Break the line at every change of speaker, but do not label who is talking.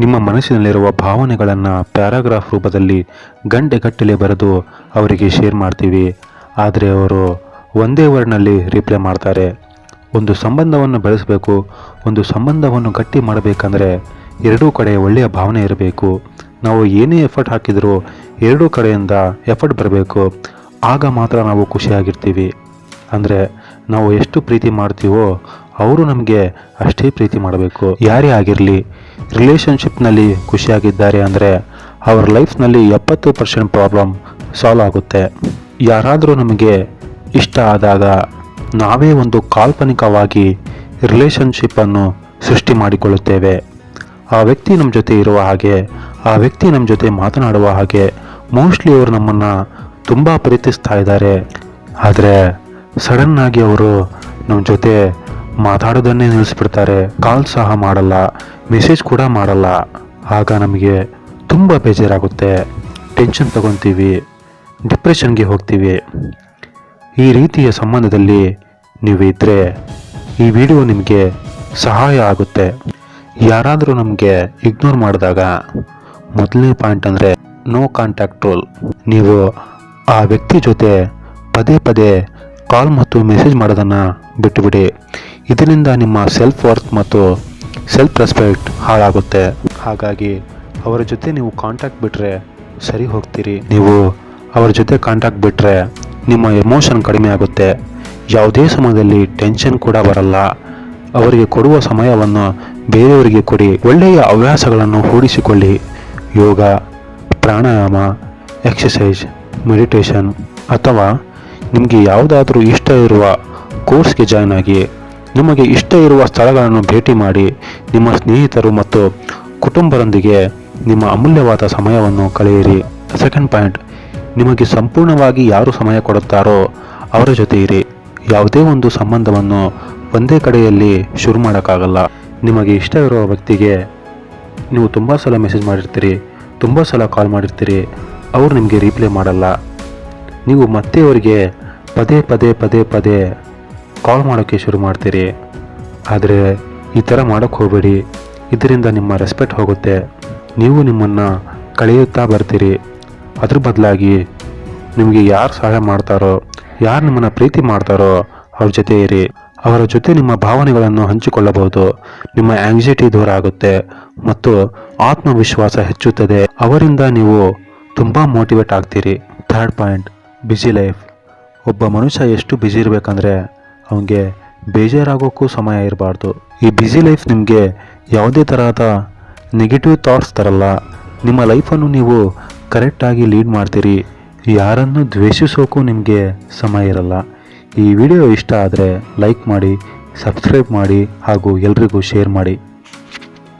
ನಿಮ್ಮ ಮನಸ್ಸಿನಲ್ಲಿರುವ ಭಾವನೆಗಳನ್ನು ಪ್ಯಾರಾಗ್ರಾಫ್ ರೂಪದಲ್ಲಿ ಗಂಟೆಗಟ್ಟಲೆ ಬರೆದು ಅವರಿಗೆ ಶೇರ್ ಮಾಡ್ತೀವಿ. ಆದರೆ ಅವರು ಒಂದೇ ವರ್ಡ್ನಲ್ಲಿ ರಿಪ್ಲೈ ಮಾಡ್ತಾರೆ. ಒಂದು ಸಂಬಂಧವನ್ನು ಬೆಳೆಸಬೇಕು, ಒಂದು ಸಂಬಂಧವನ್ನು ಗಟ್ಟಿ ಮಾಡಬೇಕಂದ್ರೆ ಎರಡೂ ಕಡೆ ಒಳ್ಳೆಯ ಭಾವನೆ ಇರಬೇಕು. ನಾವು ಏನೇ ಎಫರ್ಟ್ ಹಾಕಿದರೂ ಎರಡೂ ಕಡೆಯಿಂದ ಎಫರ್ಟ್ ಬರಬೇಕು. ಆಗ ಮಾತ್ರ ನಾವು ಖುಷಿಯಾಗಿರ್ತೀವಿ. ಅಂದರೆ ನಾವು ಎಷ್ಟು ಪ್ರೀತಿ ಮಾಡ್ತೀವೋ ಅವರು ನಮಗೆ ಅಷ್ಟೇ ಪ್ರೀತಿ ಮಾಡಬೇಕು. ಯಾರೇ ಆಗಿರಲಿ ರಿಲೇಷನ್ಶಿಪ್ನಲ್ಲಿ ಖುಷಿಯಾಗಿದ್ದಾರೆ ಅಂದರೆ ಅವ್ರ ಲೈಫ್ನಲ್ಲಿ ಎಪ್ಪತ್ತು ಪರ್ಸೆಂಟ್ ಪ್ರಾಬ್ಲಮ್ ಸಾಲ್ವ್ ಆಗುತ್ತೆ. ಯಾರಾದರೂ ನಮಗೆ ಇಷ್ಟ ಆದಾಗ ನಾವೇ ಒಂದು ಕಾಲ್ಪನಿಕವಾಗಿ ರಿಲೇಷನ್ಶಿಪ್ಪನ್ನು ಸೃಷ್ಟಿ ಮಾಡಿಕೊಳ್ಳುತ್ತೇವೆ. ಆ ವ್ಯಕ್ತಿ ನಮ್ಮ ಜೊತೆ ಇರುವ ಹಾಗೆ, ಆ ವ್ಯಕ್ತಿ ನಮ್ಮ ಜೊತೆ ಮಾತನಾಡುವ ಹಾಗೆ ಮೋಸ್ಟ್ಲಿ ಅವರು ನಮ್ಮನ್ನು ತುಂಬ ಪ್ರೀತಿಸ್ತಾ ಇದ್ದಾರೆ. ಆದರೆ ಸಡನ್ ಆಗಿ ಅವರು ನಮ್ಮ ಜೊತೆ ಮಾತಾಡೋದನ್ನೇ ನಿಲ್ಲಿಸ್ಬಿಡ್ತಾರೆ. ಕಾಲ್ ಸಹ ಮಾಡಲ್ಲ. ಮೆಸೇಜ್ ಕೂಡ ಮಾಡಲ್ಲ. ಆಗ ನಮಗೆ ತುಂಬ ಬೇಜಾರಾಗುತ್ತೆ. ಟೆನ್ಷನ್ ತಗೊತೀವಿ. ಡಿಪ್ರೆಷನ್ಗೆ ಹೋಗ್ತೀವಿ. ಈ ರೀತಿಯ ಸಂಬಂಧದಲ್ಲಿ ನೀವು ಇದ್ದರೆ ಈ ವಿಡಿಯೋ ನಿಮಗೆ ಸಹಾಯ ಆಗುತ್ತೆ. ಯಾರಾದರೂ ನಮಗೆ ಇಗ್ನೋರ್ ಮಾಡಿದಾಗ ಮೊದಲನೇ ಪಾಯಿಂಟ್ ಅಂದರೆ ನೋ ಕಾಂಟ್ಯಾಕ್ಟ್ ರೂಲ್ ನೀವು ಆ ವ್ಯಕ್ತಿ ಜೊತೆ ಪದೇ ಪದೇ ಕಾಲ್ ಮತ್ತು ಮೆಸೇಜ್ ಮಾಡೋದನ್ನು ಬಿಟ್ಟುಬಿಡಿ. ಇದರಿಂದ ನಿಮ್ಮ ಸೆಲ್ಫ್ ವರ್ತ್ ಮತ್ತು ಸೆಲ್ಫ್ ರೆಸ್ಪೆಕ್ಟ್ ಹಾಳಾಗುತ್ತೆ. ಹಾಗಾಗಿ ಅವರ ಜೊತೆ ನೀವು ಕಾಂಟ್ಯಾಕ್ಟ್ ಬಿಟ್ಟರೆ ಸರಿ ಹೋಗ್ತೀರಿ. ನೀವು ಅವರ ಜೊತೆ ಕಾಂಟ್ಯಾಕ್ಟ್ ಬಿಟ್ಟರೆ ನಿಮ್ಮ ಎಮೋಷನ್ ಕಡಿಮೆ ಆಗುತ್ತೆ. ಯಾವುದೇ ಸಮಯದಲ್ಲಿ ಟೆನ್ಷನ್ ಕೂಡ ಬರಲ್ಲ. ಅವರಿಗೆ ಕೊಡುವ ಸಮಯವನ್ನು ಬೇರೆಯವರಿಗೆ ಕೊಡಿ. ಒಳ್ಳೆಯ ಹವ್ಯಾಸಗಳನ್ನು ಹೂಡಿಸಿಕೊಳ್ಳಿ. ಯೋಗ, ಪ್ರಾಣಾಯಾಮ ಎಕ್ಸಸೈಸ್ ಮೆಡಿಟೇಷನ್ ಅಥವಾ ನಿಮಗೆ ಯಾವುದಾದರೂ ಇಷ್ಟ ಇರುವ ಕೋರ್ಸ್ಗೆ ಜಾಯ್ನ್ ಆಗಿ, ನಿಮಗೆ ಇಷ್ಟ ಇರುವ ಸ್ಥಳಗಳನ್ನು ಭೇಟಿ ಮಾಡಿ, ನಿಮ್ಮ ಸ್ನೇಹಿತರು ಮತ್ತು ಕುಟುಂಬರೊಂದಿಗೆ ನಿಮ್ಮ ಅಮೂಲ್ಯವಾದ ಸಮಯವನ್ನು ಕಳೆಯಿರಿ. ಸೆಕೆಂಡ್ ಪಾಯಿಂಟ್ ನಿಮಗೆ ಸಂಪೂರ್ಣವಾಗಿ ಯಾರು ಸಮಯ ಕೊಡುತ್ತಾರೋ ಅವರ ಜೊತೆ ಇರಿ. ಯಾವುದೇ ಒಂದು ಸಂಬಂಧವನ್ನು ಒಂದೇ ಕಡೆಯಲ್ಲಿ ಶುರು ಮಾಡೋಕ್ಕಾಗಲ್ಲ. ನಿಮಗೆ ಇಷ್ಟ ಇರುವ ವ್ಯಕ್ತಿಗೆ ನೀವು ತುಂಬ ಸಲ ಮೆಸೇಜ್ ಮಾಡಿರ್ತೀರಿ, ತುಂಬ ಸಲ ಕಾಲ್ ಮಾಡಿರ್ತೀರಿ, ಅವರು ನಿಮಗೆ ರೀಪ್ಲೈ ಮಾಡಲ್ಲ. ನೀವು ಮತ್ತೆ ಅವರಿಗೆ ಪದೇ ಪದೇ ಪದೇ ಪದೇ ಕಾಲ್ ಮಾಡೋಕ್ಕೆ ಶುರು ಮಾಡ್ತೀರಿ. ಆದರೆ ಈ ಥರ ಮಾಡೋಕ್ಕೆ ಹೋಗಬೇಡಿ. ಇದರಿಂದ ನಿಮ್ಮ ರೆಸ್ಪೆಕ್ಟ್ ಹೋಗುತ್ತೆ. ನೀವು ನಿಮ್ಮನ್ನು ಕಳೆಯುತ್ತಾ ಬರ್ತೀರಿ. ಅದ್ರ ಬದಲಾಗಿ ನಿಮಗೆ ಯಾರು ಸಹಾಯ ಮಾಡ್ತಾರೋ, ಯಾರು ನಿಮ್ಮನ್ನು ಪ್ರೀತಿ ಮಾಡ್ತಾರೋ ಅವ್ರ ಜೊತೆ ಇರಿ. ಅವರ ಜೊತೆ ನಿಮ್ಮ ಭಾವನೆಗಳನ್ನು ಹಂಚಿಕೊಳ್ಳಬಹುದು. ನಿಮ್ಮ ಆಂಗ್ಸೈಟಿ ದೂರ ಆಗುತ್ತೆ ಮತ್ತು ಆತ್ಮವಿಶ್ವಾಸ ಹೆಚ್ಚುತ್ತದೆ. ಅವರಿಂದ ನೀವು ತುಂಬ ಮೋಟಿವೇಟ್ ಆಗ್ತೀರಿ. ಥರ್ಡ್ ಪಾಯಿಂಟ್ ಬ್ಯುಸಿ ಲೈಫ್ ಒಬ್ಬ ಮನುಷ್ಯ ಎಷ್ಟು ಬ್ಯುಸಿ ಇರಬೇಕಂದ್ರೆ ಅವನಿಗೆ ಬೇಜಾರಾಗೋಕ್ಕೂ ಸಮಯ ಇರಬಾರ್ದು. ಈ ಬ್ಯುಸಿ ಲೈಫ್ ನಿಮಗೆ ಯಾವುದೇ ತರಹದ ನೆಗೆಟಿವ್ ಥಾಟ್ಸ್ ತರಲ್ಲ. ನಿಮ್ಮ ಲೈಫನ್ನು ನೀವು ಕರೆಕ್ಟಾಗಿ ಲೀಡ್ ಮಾಡ್ತೀರಿ. ಯಾರನ್ನು ದ್ವೇಷಿಸೋಕ್ಕೂ ನಿಮಗೆ ಸಮಯ ಇರಲ್ಲ. ಈ ವಿಡಿಯೋ ಇಷ್ಟ ಆದರೆ ಲೈಕ್ ಮಾಡಿ ಸಬ್ಸ್ಕ್ರೈಬ್ ಮಾಡಿ ಹಾಗೂ ಎಲ್ರಿಗೂ ಶೇರ್ ಮಾಡಿ.